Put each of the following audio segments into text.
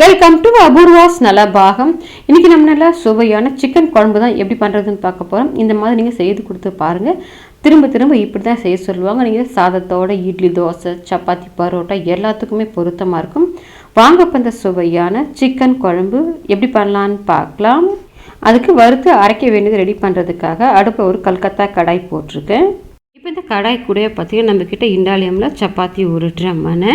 Welcome to Apoorva's நல்லா பாகம் இன்றைக்கி நம்ம நல்லா சுவையான சிக்கன் குழம்பு தான் எப்படி பண்ணுறதுன்னு பார்க்க போகிறோம் இந்த மாதிரி நீங்கள் செய்து கொடுத்து பாருங்கள் திரும்ப திரும்ப இப்படி தான் செய்ய சொல்லுவாங்க. நீங்கள் சாதத்தோட இட்லி தோசை சப்பாத்தி பரோட்டா எல்லாத்துக்குமே பொருத்தமாக இருக்கும். வாங்க இப்போ இந்த சுவையான சிக்கன் குழம்பு எப்படி பண்ணலான்னு பார்க்கலாம். அதுக்கு வறுத்து அரைக்க வேண்டியது ரெடி பண்ணுறதுக்காக அடுப்பில் ஒரு கல்கத்தா கடாய் போட்டிருக்கேன். இப்போ இந்த கடாய் கூட பார்த்தீங்கன்னா நம்மக்கிட்ட இண்டாலியமில் சப்பாத்தி உருட்டுற மனை.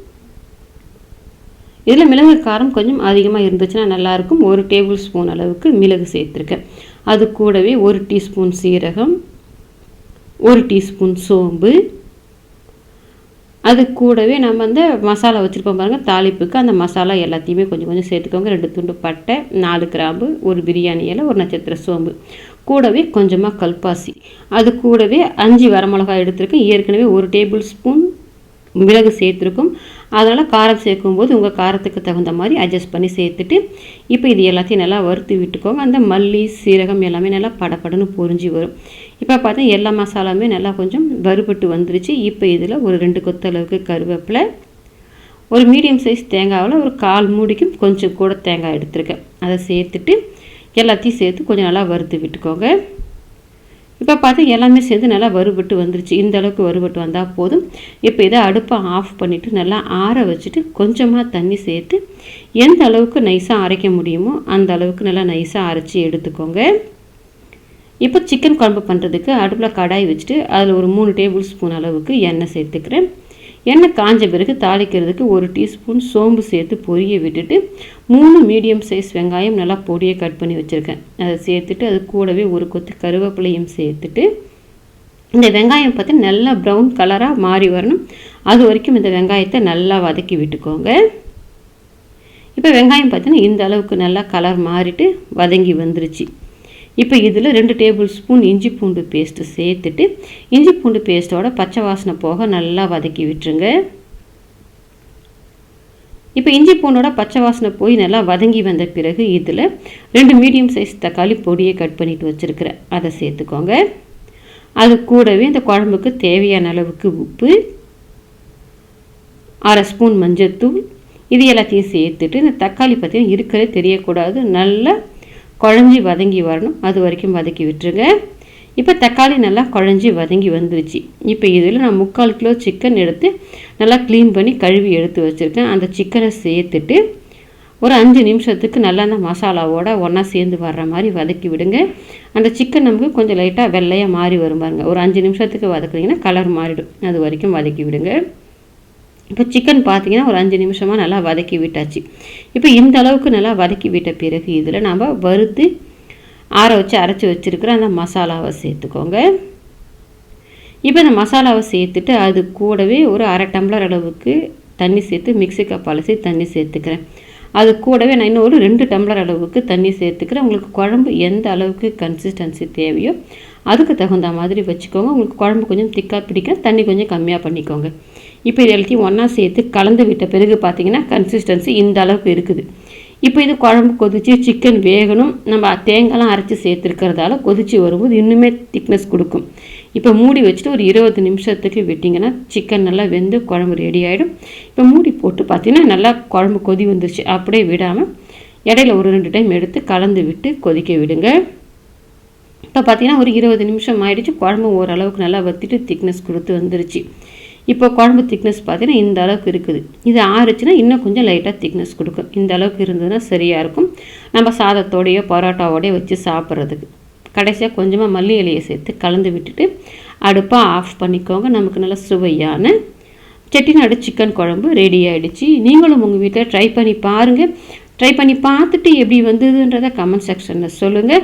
இதில் மிளகு காரம் கொஞ்சம் அதிகமாக இருந்துச்சுன்னா நல்லாயிருக்கும். ஒரு டேபிள் ஸ்பூன் அளவுக்கு மிளகு சேர்த்துருக்கேன். அது கூடவே ஒரு டீஸ்பூன் சீரகம் ஒரு டீஸ்பூன் சோம்பு. அது கூடவே நம்ம அந்த மசாலா வச்சுருப்போம் பாருங்கள் தாளிப்புக்கு அந்த மசாலா எல்லாத்தையுமே கொஞ்சம் கொஞ்சம் சேர்த்துக்கோங்க. ரெண்டு துண்டு பட்டை நாலு கிராம்பு ஒரு பிரியாணி இலை ஒரு நட்சத்திர சோம்பு. கூடவே கொஞ்சமாக கல்பாசி. அது கூடவே அஞ்சு வரமிளகாய் எடுத்திருக்கேன். ஏற்கனவே ஒரு டேபிள் ஸ்பூன் மிளகு சேர்த்துருக்கும். அதனால் காரம் சேர்க்கும்போது உங்கள் காரத்துக்கு தகுந்த மாதிரி அட்ஜஸ்ட் பண்ணி சேர்த்துட்டு இப்போ இது எல்லாத்தையும் நல்லா வறுத்து விட்டுக்கோங்க. அந்த மல்லி சீரகம் எல்லாமே நல்லா படப்படன்னு பொறிஞ்சி வரும். இப்போ பார்த்தா எல்லா மசாலாமே நல்லா கொஞ்சம் வறுபட்டு வந்துருச்சு. இப்போ இதில் ஒரு ரெண்டு கொத்தளவுக்கு கருவேப்பிலை ஒரு மீடியம் சைஸ் தேங்காவில் ஒரு கால் மூடிக்கும் கொஞ்சம் கூட தேங்காய் எடுத்துருக்கேன். அதை சேர்த்துட்டு எல்லாத்தையும் சேர்த்து கொஞ்சம் நல்லா வறுத்து விட்டுக்கோங்க. இப்போ பார்த்து எல்லாமே சேர்ந்து நல்லா வறுபட்டு வந்துருச்சு. இந்த அளவுக்கு வறுபட்டு வந்தால் போதும். இப்போ இதை அடுப்பை ஆஃப் பண்ணிவிட்டு நல்லா ஆற வச்சுட்டு கொஞ்சமாக தண்ணி சேர்த்து எந்த அளவுக்கு நைஸாக அரைக்க முடியுமோ அந்த அளவுக்கு நல்லா நைஸாக அரைச்சி எடுத்துக்கோங்க. இப்போ சிக்கன் குழம்பு பண்ணுறதுக்கு அடுப்பில் கடாய் வச்சுட்டு அதில் ஒரு மூணு டேபிள் ஸ்பூன் அளவுக்கு எண்ணெய் சேர்த்துக்கிறேன். எண்ணெய் காஞ்ச பிறகு தாளிக்கிறதுக்கு ஒரு டீஸ்பூன் சோம்பு சேர்த்து பொரிய விட்டுட்டு மூணு மீடியம் சைஸ் வெங்காயம் நல்லா பொடியை கட் பண்ணி வச்சுருக்கேன். அதை சேர்த்துட்டு அது கூடவே ஒரு கொத்து கருவேப்பிலையும் சேர்த்துட்டு இந்த வெங்காயம் பார்த்து நல்லா ப்ரௌன் கலராக மாறி வரணும். அது வரைக்கும் இந்த வெங்காயத்தை நல்லா வதக்கி விட்டுக்கோங்க. இப்போ வெங்காயம் பார்த்தீங்கன்னா இந்த அளவுக்கு நல்லா கலர் மாறிட்டு வதங்கி வந்துருச்சு. இப்போ இதில் ரெண்டு டேபிள் ஸ்பூன் இஞ்சி பூண்டு பேஸ்ட்டு சேர்த்துட்டு இஞ்சி பூண்டு பேஸ்ட்டோட பச்சை வாசனை போக நல்லா வதக்கி விட்டுருங்க. இப்போ இஞ்சி பூண்டோட பச்சை வாசனை போய் நல்லா வதங்கி வந்த பிறகு இதில் ரெண்டு மீடியம் சைஸ் தக்காளி பொடியை கட் பண்ணிட்டு வச்சுருக்கிறேன். அதை சேர்த்துக்கோங்க. அது கூடவே இந்த குழம்புக்கு தேவையான அளவுக்கு உப்பு அரை ஸ்பூன் மஞ்சத்தூள் இது எல்லாத்தையும் சேர்த்துட்டு இந்த தக்காளி பார்த்தீங்கன்னா இருக்கிறதே தெரியக்கூடாது. நல்லா குழஞ்சி வதங்கி வரணும். அது வரைக்கும் வதக்கி விட்டுருங்க. இப்போ தக்காளி நல்லா குழஞ்சி வதங்கி வந்துருச்சு. இப்போ இதில் நான் முக்கால் கிலோ சிக்கன் எடுத்து நல்லா க்ளீன் பண்ணி கழுவி எடுத்து வச்சுருக்கேன். அந்த சிக்கனை சேர்த்துட்டு ஒரு அஞ்சு நிமிஷத்துக்கு நல்லா அந்த மசாலாவோட ஒன்றா சேர்ந்து வர்ற மாதிரி வதக்கி விடுங்க. அந்த சிக்கன் நமக்கு கொஞ்சம் லைட்டாக வெள்ளையாக மாறி வரும் பாருங்கள் ஒரு அஞ்சு நிமிஷத்துக்கு வதக்குனீங்கன்னா கலர் மாறிடும். அது வரைக்கும் வதக்கி விடுங்க. இப்போ சிக்கன் பார்த்தீங்கன்னா ஒரு அஞ்சு நிமிஷமாக நல்லா வதக்கி விட்டாச்சு. இப்போ இந்த அளவுக்கு நல்லா வதக்கி விட்ட பிறகு இதில் நம்ம வறுத்து ஆற வச்சு அரைச்சி வச்சுருக்கிற அந்த மசாலாவை சேர்த்துக்கோங்க. இப்போ இந்த மசாலாவை சேர்த்துட்டு அது கூடவே ஒரு அரை டம்ளர் அளவுக்கு தண்ணி சேர்த்து மிக்சி கப் அலசி தண்ணி சேர்த்துக்கிறேன். அது கூடவே நான் இன்னும் ஒரு ரெண்டு டம்ளர் அளவுக்கு தண்ணி சேர்த்துக்கிறேன். உங்களுக்கு குழம்பு எந்த அளவுக்கு கன்சிஸ்டன்சி தேவையோ அதுக்கு தகுந்த மாதிரி வச்சுக்கோங்க. உங்களுக்கு குழம்பு கொஞ்சம் திக்காக பிடிக்க தண்ணி கொஞ்சம் கம்மியாக பண்ணிக்கோங்க. இப்போ இது எல்லாத்தையும் ஒன்றா சேர்த்து கலந்து விட்ட பிறகு பார்த்தீங்கன்னா கன்சிஸ்டன்சி இந்த அளவுக்கு இருக்குது. இப்போ இது குழம்பு கொதித்து சிக்கன் வேகணும். நம்ம தேங்காய்லாம் அரைச்சி சேர்த்துருக்கிறதால கொதித்து வரும்போது இன்னுமே திக்னஸ் கொடுக்கும். இப்போ மூடி வச்சுட்டு ஒரு இருபது நிமிஷத்துக்கு விட்டிங்கன்னா சிக்கன் நல்லா வெந்து குழம்பு ரெடி ஆகிடும் இப்போ மூடி போட்டு பார்த்தீங்கன்னா நல்லா குழம்பு கொதி வந்துருச்சு. அப்படியே விடாமல் இடையில ஒரு ரெண்டு டைம் எடுத்து கலந்து விட்டு கொதிக்க விடுங்க. இப்போ பார்த்தீங்கன்னா ஒரு இருபது நிமிஷம் ஆகிடுச்சு குழம்பு ஓரளவுக்கு நல்லா வற்றிட்டு திக்னஸ் கொடுத்து வந்துருச்சு. இப்போ குழம்பு திக்னஸ் பார்த்தீங்கன்னா இந்த அளவுக்கு இருக்குது. இது ஆறுச்சுன்னா இன்னும் கொஞ்சம் லைட்டாக திக்னஸ் கொடுக்கும். இந்த அளவுக்கு இருந்ததுன்னா சரியாக இருக்கும். நம்ம சாதத்தோடையோ பரோட்டாவோடையோ வச்சு சாப்பிட்றதுக்கு. கடைசியாக கொஞ்சமாக மல்லி இலையை சேர்த்து கலந்து விட்டுட்டு அடுப்பாக ஆஃப் பண்ணிக்கோங்க. நமக்கு நல்ல சுவையான செட்டிநாடு சிக்கன் குழம்பு ரெடி ஆகிடுச்சு நீங்களும் உங்கள் வீட்டில் ட்ரை பண்ணி பாருங்கள் ட்ரை பண்ணி பார்த்துட்டு எப்படி வந்ததுன்றதை கமெண்ட் செக்ஷனில் சொல்லுங்கள்